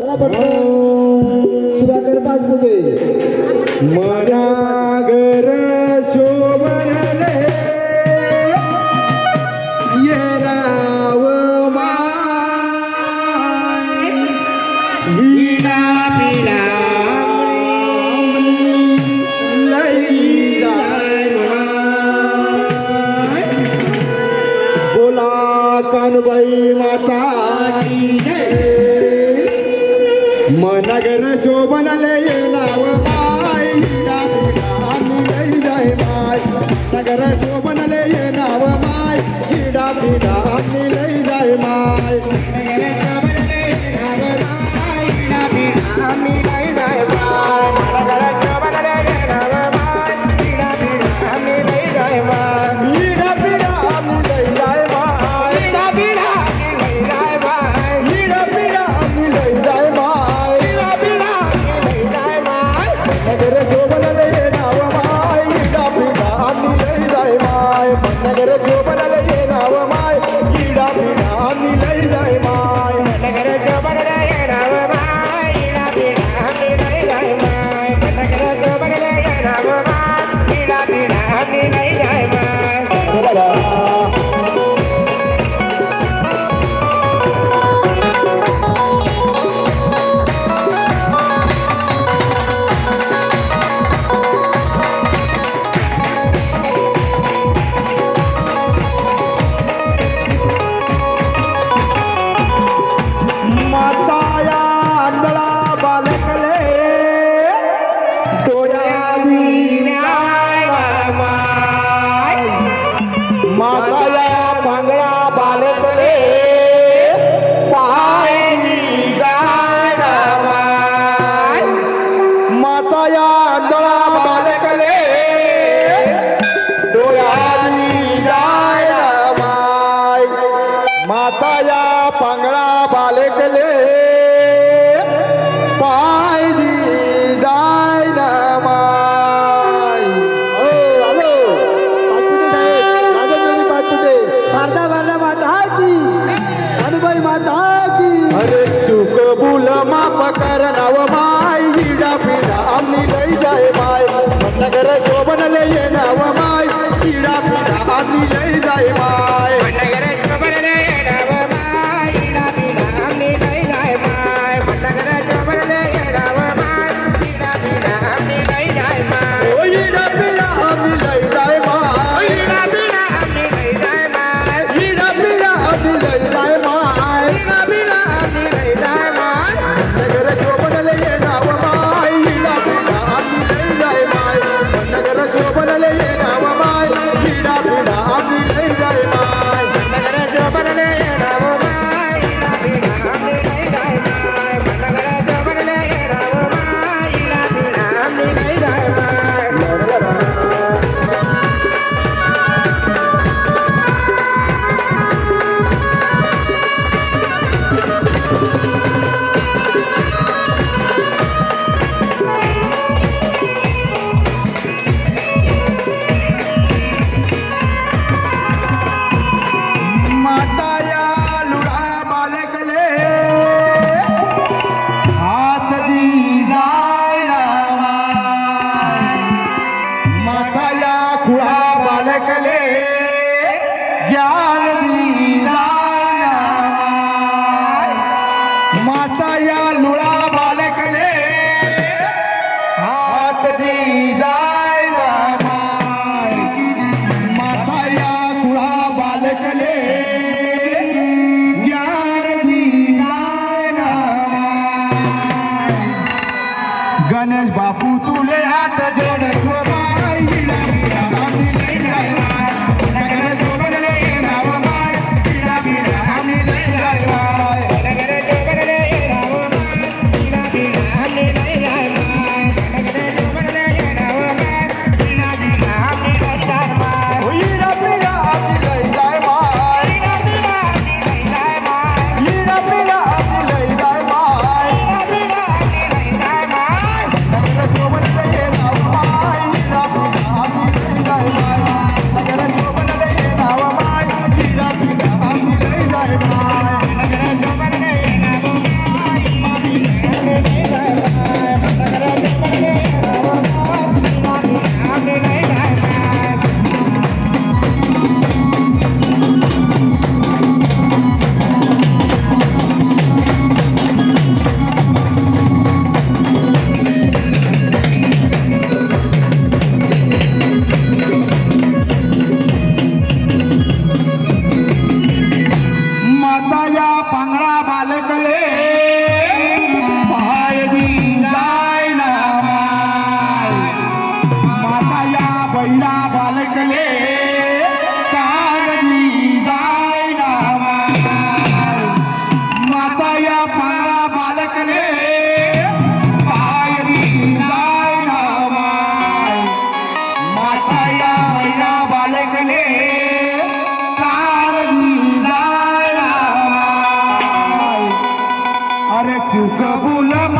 सुधाकर पाचपुते मजा घर शोभनले ये राव वीणा पीडा बोला कानबाई माता की जय ಮನಗರ ಶೋಭನಲೆಯ ನಾವ ಬಾಯಿ ಜಯ ಬಾಯ್ ನಗರ ಶೋಭನಲೆಯ ನಾವ ಮಾಯ್ ಗಿಡಾ ಬಿಡಾ ನಿಲೈ ಜಯ ಮಾಯ್ ನಗರ ಶೋಭನಲೆಯ ನಾವ ಮಾಯ್ ಗಿಡಾ ಬಿಡಾ রে કર નવમાય વીડા પીડા આમની લઈ જાય માય વડનગર શોભન લઈએ નવમાય વીડા પીડા આમની લઈ જાય માય सकले ज्ञान दीना गणेश बापू तुले हात जोड सोबाई लावी आम्ही लई लावी Bye. बैला बालकले कारणी जाय नावा माता या पाला बालकले पायरी जाय नावा माता या बैला बालकले कारणी जाय नावा अरे चुक बोला